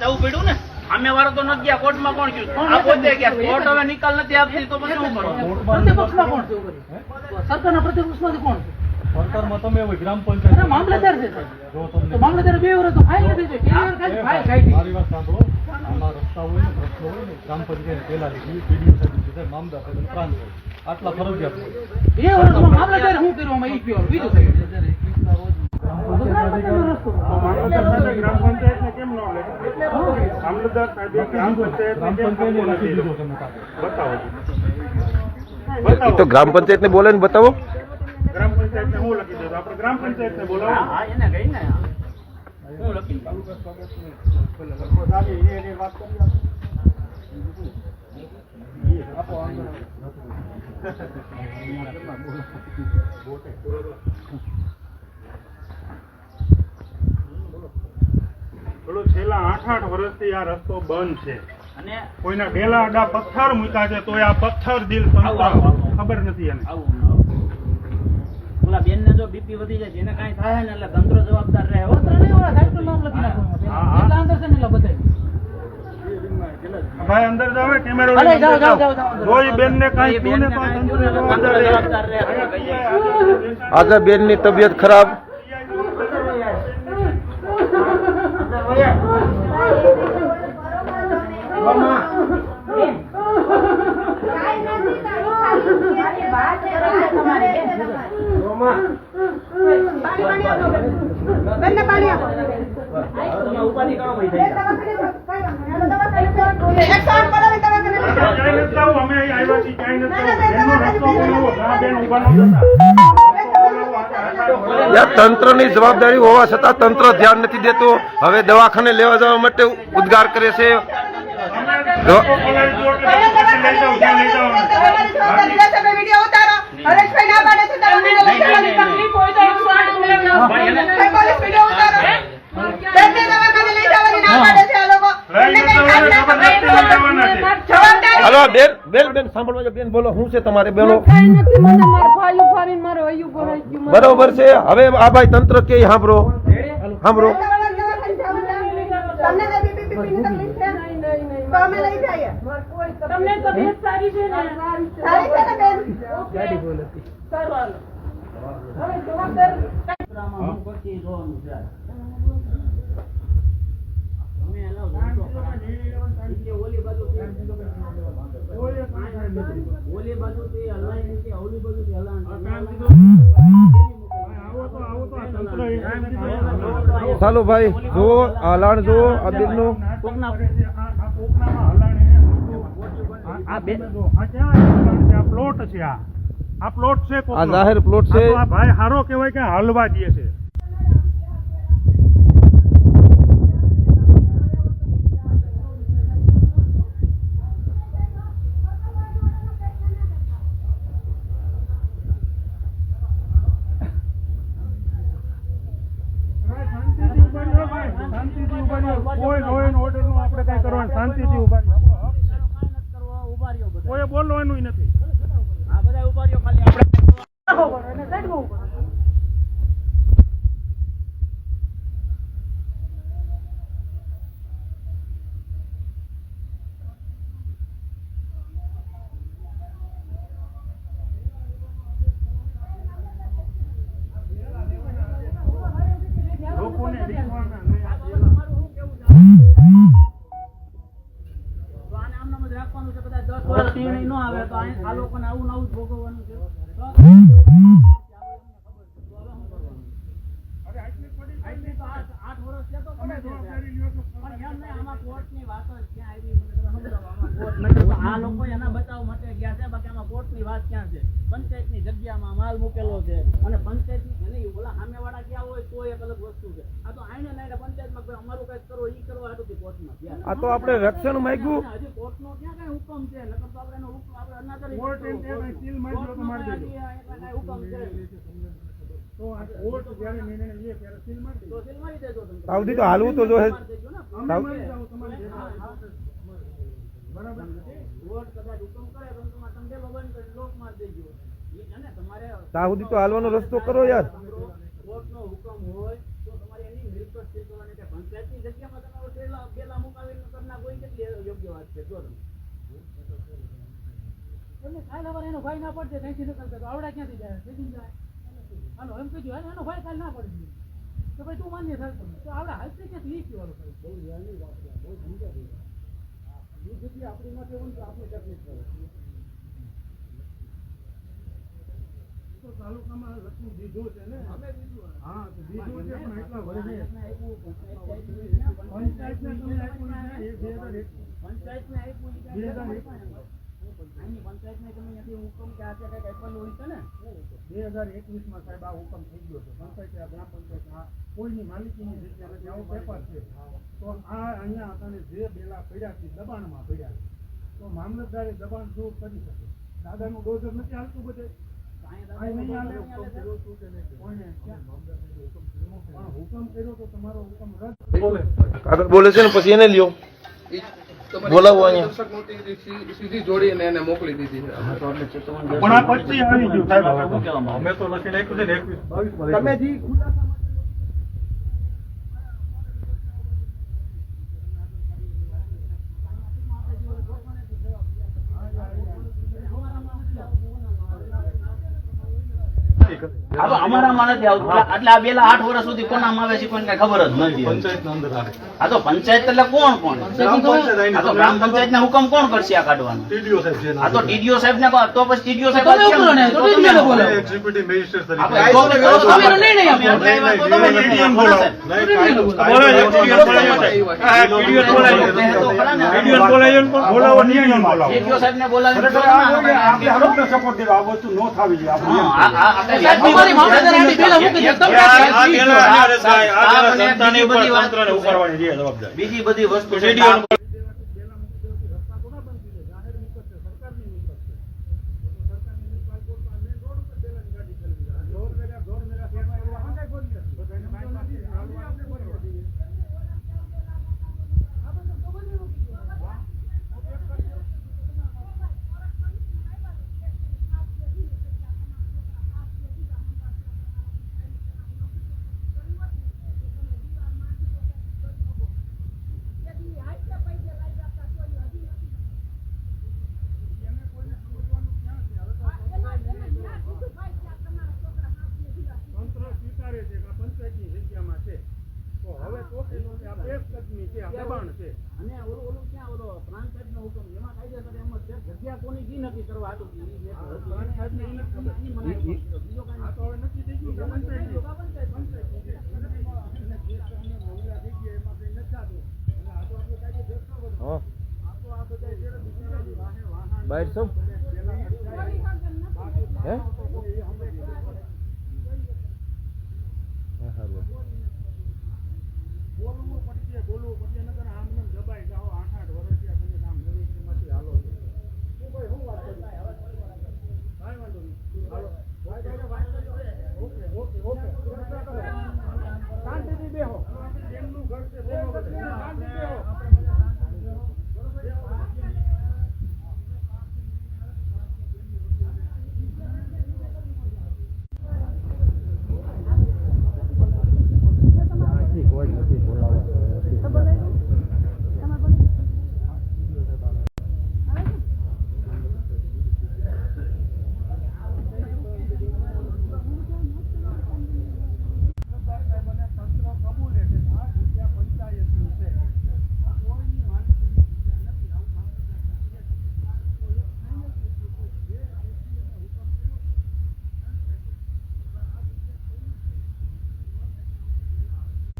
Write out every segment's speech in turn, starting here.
જવું પડ્યું ને? અમે વાળો તો નથી ગયા કોર્ટમાં કોણ ગયું? આ પોતે ગયા. કોર્ટ હવે નિકાલ નથી આપતી તો પછી શું કરવું પ્રતિપક્ષમાં કોણ? સરકારના પ્રતિપક્ષમાંથી કોણ? સરકારમાં તમે હોય ગ્રામ પંચાયત મામલતદાર છે તો મામલતદારે બે વર્ષ તો ફાઇલ નથી. મારી વાત સાંભળો. આમાં રસ્તા હોય ને પ્રશ્નો હોય ને ગ્રામ પંચાયત પેલા લીધી પીડીઓ સાહેબ મામદાર સાહેબ પ્રાંત સાહેબ. આટલા ફરજિયાત હોય. બે વર્ષમાં મામલતદારે શું કર્યું? આમાં બીજું કયું? ગ્રામ પંચાયતને ગ્રામ પંચાયતે આપવું લખી નથી? દીધો તમે કાગળ. બતાવો એ તો ગ્રામ પંચાયત ને બોલે ને બતાવો ગ્રામ પંચાયતને હું લખી દઉં આપણે ગ્રામ પંચાયતને હા બોલાવો હા, એને ગઈ ને હું લખી દઉં. પેલો છેલ્લા આઠ આઠ વર્ષથી આ રસ્તો બંધ છે અને કોઈના ડેલા અડા પથ્થર મૂક્યા છે તો આ પથ્થર દિલ ખબર નથી એને. ઓલા બેન ને જો બીપી વધી જાય એને કાંઈ થાય ને એટલે તંત્ર જવાબદાર રહે હો. પત્ર નહીં સાહેબ નામ લખી નાખો હા, હા. એટલા અંદર છે ને એટલે બધાય. ભાઈ અંદર જાવ કેમેરો અરે, જાવ જાવ જાવ કોઈ બેન ને જાઓ. જો ઈ બેનને એ કાંઈ થયું ને તો તંત્ર જવાબદાર રહે. આજે બેનની તબિયત ખરાબ તમે ઉપાધિ કરો ભાઈ થઈ જાય. ક્યાંય નથી જવું, અમે અહીં આવ્યા છીએ, ક્યાંય નથી જવું. બેનનો રસ્તો બોલાવો. ઘણા બેન તંત્રની જવાબદારી હોવા છતાં તંત્ર ધ્યાન નથી દેતું. હવે દવાખાને લેવા જવા માટે ઉદ્ગાર કરે છે. જાઓ. હાલો બેન બેન બેન સાંભળવા જો, બેન બોલો શું છે તમારે બોલો. બરોબર છે હવે આ ભાઈ તંત્ર કે સાંભળો સાંભળો તબિયત સારી છે ને. સારું ઓલી બાજુથી ઓલી બાજુથી હલાય નથી, ઓલી બાજુથી કાંઈ ચાલો ભાઈ જુઓ આ જુઓ આ નું કોકના- આ- આ કોકનામાં હલાણે આ- બે- આ પ્લોટ છે આ. આ પ્લોટ છે. આ જાહેર પ્લોટ છે. આ ભાઈ હારો કહેવાય કે હલવા દે છે. બંધ આપણે રક્ષણ માંગ્યું. દેજો. ઈ છે ને તમારે સાવધી તો હાલવાનો રસ્તો કરો યાર. કોર્ટનો હુકમ હોય તો તમારે એની મિલકત કે પંચાયતની જગ્યામાં પેલા બેલા મુકાવીને કરી કોઈ કેટલી યોગ્ય વાત છે જો એમને કાલ સવારે એનો ભાઈ ના પડશે ત્યાંથી નીકળતા તો આવડા ક્યાંથી જાય? સીધી જાય. હાલો એમ કીધું એનો ભાઈ કાલ ના પડશે. તો ભાઈ તું માન્ય થાય તો આવડા હાલશે ક્યાંથી? ઈ કહેવાનું ભાઈ. બહુ યારની વાત છે બહુ સમજ્યા ભાઈ એ આપણી માટે તો આપણે તકલીફ પડે. તો તાલુકામાં લખવું દીધું છે ને? હા તો દીધું છે પણ એટલા વર્ષે પંચાયતને તમે આપ્યું છે. એ બે હજાર એક પંચાયતને આપ્યું બે હજાર એક. આની પંચાયતને તમે ત્યાંથી હુકમ કે આ તે કંઈક આપેલું હોય છે ને? બે હજાર એકવીસમાં સાહેબ આ હુકમ થઈ ગયો છે. પંચાયત આ ગ્રામ પંચાયત આ કોઈની માલિકીની જગ્યા નથી આવો પેપર છે. તો આ અહીંયા તને જે બેલા પડ્યા છે દબાણમાં પડ્યા છે. તો મામલતદારે દબાણ દૂર કરી શકે. દાદાનું ડોઝર નથી હાલતું બધે. આ નહીં હાલે કોઈને ક્યાં? પણ હુકમ કર્યો તો તમારો હુકમ રદ કાગળ બોલે. છે ને પછી એને લ્યો. બોલાવો અહીંયા. સીધી જોડીને એને મોકલી દીધી છે. પણ આ પછી આવી ગયું. સાહેબ અમે તો લખી નાખ્યું છે તમે જે ખુલાસા આ તો અમારામાં નથી આવતું એટલે- આ બેલા આઠ વર્ષ સુધી કોનામાં આવે છે કોઈને કાંઈ ખબર જ નથી આ તો પંચાયત એટલે કોણ કોણ? ગ્રામ પંચાયત આવીને આ તો ગ્રામ પંચાયત ના હુકમ કોણ કરશે આ કાઢવાનો? આ તો ટીડીઓ સાહેબ ને તો પછી ટીડીઓ સાહેબ બોલાવો. વસ્તુ બીજી બધી ઉપર વાત તંત્રને ઉપાડવાની છે જવાબદારી બીજી બધી વસ્તુ છે. TDO નું તંત્ર સ્વીકારે છે કે આ પંચાયતની જગ્યામાં છે તો હવે તો કે નો કે આ બેફકદમી છે આ દબાણ છે અને ઓલું ઓલું ક્યાં ઓલો પ્રાંત સાહેબનો હુકમ એમાં કાયદેસર એમ જ છે જગ્યા કોની કી નક્કી કરવા હતું ઈ જે હતી. પ્રાંત સાહેબને ઈ નથી ખબર. ઈ મને ખબર. છે. બીજો કાંઈ આ તો હવે નક્કી થઈ ગયું. હે. What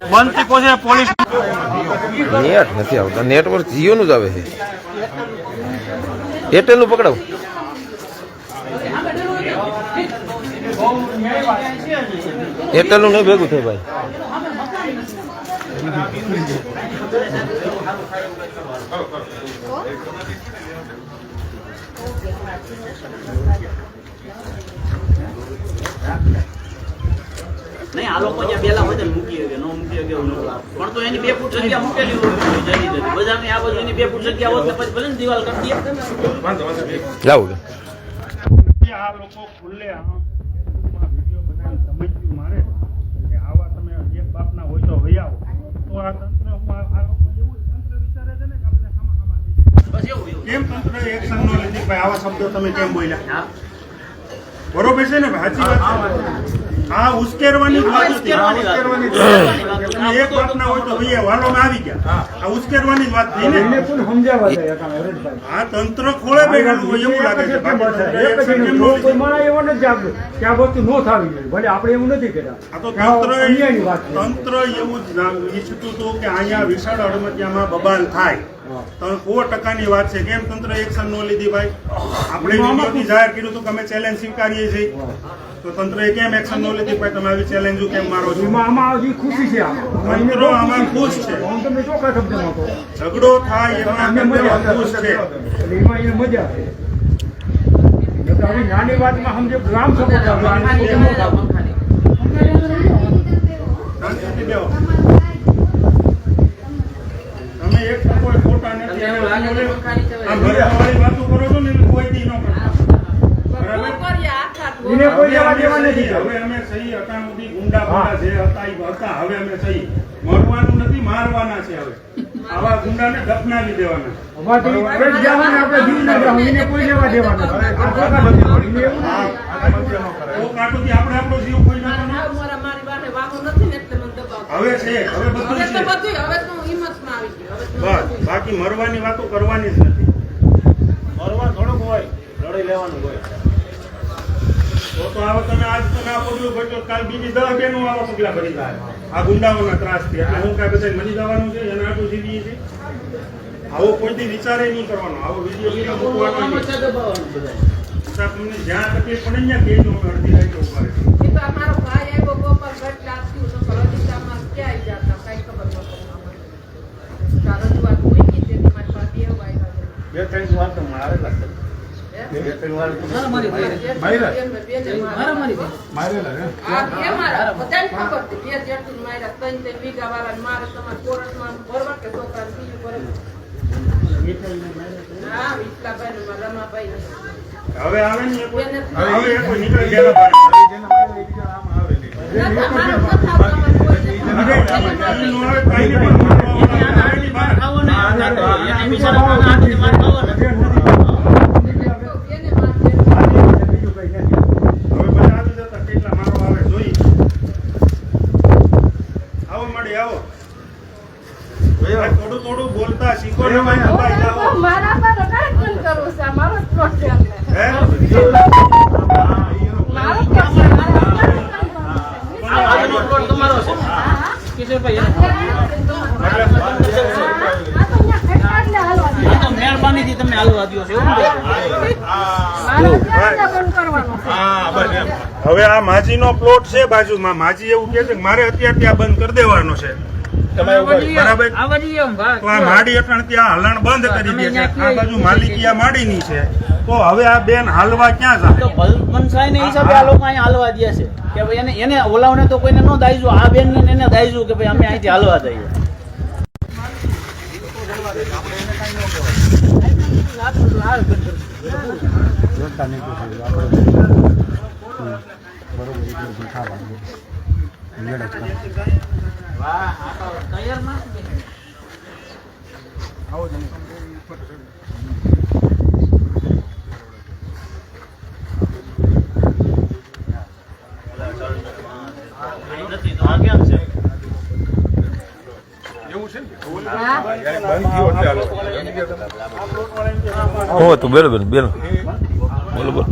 બનતી કોશે પોલીસ નેટ નથી આવતા. નેટવર્ક જીઓ નું જ આવે છે. એરટેલનું પકડાવ. એરટેલનું નહીં ભેગું થાય ભાઈ. નહીં આ લોકો જ્યાં પેલા હોય ને મૂકી પણ તો એની બે ફૂટ જગ્યા મૂકેલી હોય જતી જતી બજારની આ બાજુ એની બે ફૂટ જગ્યા હોત ને પછી ભલે ને દિવાલ કરી દઈએ લાવો આ લોકો ખુલ્લે આમ વીડિયો બનાવી સમજ્યું મારે કે આવા તમે એક બાપના હોય તો વહી તો આ તંત્ર આ આ લોકો એવું તંત્ર વિચારે છે ને કે આપણે ખામા ખામા થઈ જાય. બસ એવું એવું. કેમ તંત્ર એક્શન નો લીધી ભાઈ આવા શબ્દો તમે કેમ બોલ્યા? બરોબર છે ને ભાઈ? સાચી વાત આ ઉશ્કેરવાની જ વાત હતી. એક વાત. ના હોય તો ભાઈ વાલોમાં આવી ગયા. આ ઉશ્કેરવાની જ વાત થઈ ને. સમજાવવા તંત્ર ખોળે બેઠેલું હોય એવું લાગે છે. બાકી તંત્ર action કેમ ન કોઈ લીધી? માણસ એવો નથી જાગતો કે આ વસ્તુ ન થવી જોઈએ. ભલે આપણે એવું નથી કહેતા આ તો તંત્ર અન્યાયની વાત છે. તંત્ર એવું જ ઈચ્છતું હતું કે અહીંયા વિશાળ અડમતિયામાં બબાલ થાય. ત્રણ સો ટકાની વાત છે. કેમ તંત્ર એક્શન ન લીધી ભાઈ? આપણે જાહેર કર્યું હતું કે અમે ચેલેન્જ સ્વીકારીએ છીએ. તો તંત્રએ કેમ એક્શન ન લીધી? ભાઈ તમે આવી ચેલેન્જ કેમ મારો છો? એમાં આમાં હજી ખુશી છે આમાં. આમાં ખુશ છે. હું તમને ચોખ્ખા શબ્દમાં કહું. ઝઘડો થાય એમાં તંત્ર ખુશ છે. એમાં એને મજા છે. નાની વાતમાં સમજો ગ્રામ. તમે એક ખોટા નથી? આ વાતો કરો છો ને કોઈ દી ન કરતા. એને કોઈ જવા દેવા નથી હવે અમે સહી હતા સુધી ગુંડા ગુંડા જે હતા એ હતા હવે અમે સહી. મરવાનું નથી મારવાના છે હવે. આવા ગુંડાને દફનાવી દેવાના. આપણે જીવ એને કોઈ દેવાનું કાંટોથી આપણે આપણો જીવ કોઈ ના? હવે છે હવે બધું બસ બાકી મરવાની વાતો કરવાની જ નથી. મરવા થોડોક હોય લડી લેવાનું હોય. તો તો હવે તમે આજ તો આ પગલું ભરજો કાલ બીજી દસ બેનો આવા પગલા ભરી જાય આ ગુંડાઓના ત્રાસથી એટલે હું કાંઈ બધા મરી જવાનું છે એના આટલું જીવીએ છીએ આવો કોઈથી વિચારે નહીં કરવાનો આવો વીડિયો મૂકવાનો છે તમને જ્યાં તકલીફ પડે ને ત્યાં કહેજો અડધી રાતે ઊભા રહીશું. બે ત્રણ તો મારેલા છે. બે ત્રણ વાર તો મારામારી થઈ. મારામારી થઈ. મારેલા ને હવે આવે ને એ કોઈ હવે એ કોઈ નીકળી ગયેલા બાર. જેને મારેલા એ બીજા આમ આવે ને હવે ઈ નો આવે તો આઈને પણ મારવા આવે નહીં બહાર. ખાવો નહીં. એને બિચારાના હાથથી માર ખાવો ને. બીજું કઈ નથી. હવે બધા આવી જતા કેટલા મારો આવે જોઈ આવો મળી આવો આ થોડું થોડું બોલતા શીખો ને ભાઈ દબાઈ જાઓ. મારા પર કાંઈ પણ કરવું છે મારો જ પ્રોબ્લેમ છે હે? મારો જ problem છે. મારે અત્યારે જ કામ કરવું છે. આ બાજુનો પ્લોટ તમારો છે કિશોરભાઈ એનો. આ તો અહીંયા ખેતરને હાલવા દે. આ તો મહેરબાનીથી તમે હાલવા દ્યો છો એવું ને? મારે અત્યારે જ બંધ કરવાનું છે હવે આ માજીનો પ્લોટ છે બાજુમાં. માજી એવું કહે છે કે મારે અત્યારે ત્યાં બંધ કરી દેવાનો છે. બરાબર. તો આ માડી અટણ ત્યાં હલણ બંધ કરી દે છે. આ બાજુ માલિકી આ માડીની છે. તો હવે આ બેન હાલવા ક્યાં તો જાય મનસાઈ ને હિસાબે આ લોકો અહીંયા હાલવા દે છે. કે ભાઈ એને એને ઓલાવને તો કોઈને ન દાઈજો આ બેન ને એને દાઈજો કે ભાઈ અમે અહીંથી હાલવા દઈએ. ના તો આ કેમ છે હું હતું બોલો. બેન બોલો બોલો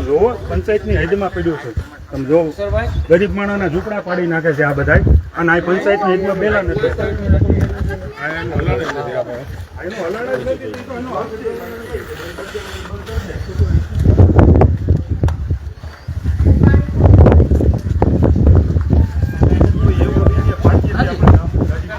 જોવો પંચાયતની હદમાં પડ્યું છે. તમે જોવો. ગરીબ માણસના ઝૂંપડા પાડી નાખે છે આ બધાય. અને આ પંચાયતની હદમાં બેલા નથી આ એનું હલાળ જ નથી આપણે. આ એનું હલાળ જ નથી, તો એનો હક છે. એવું નથી કે પાછી જ આપણે આમ ગાડી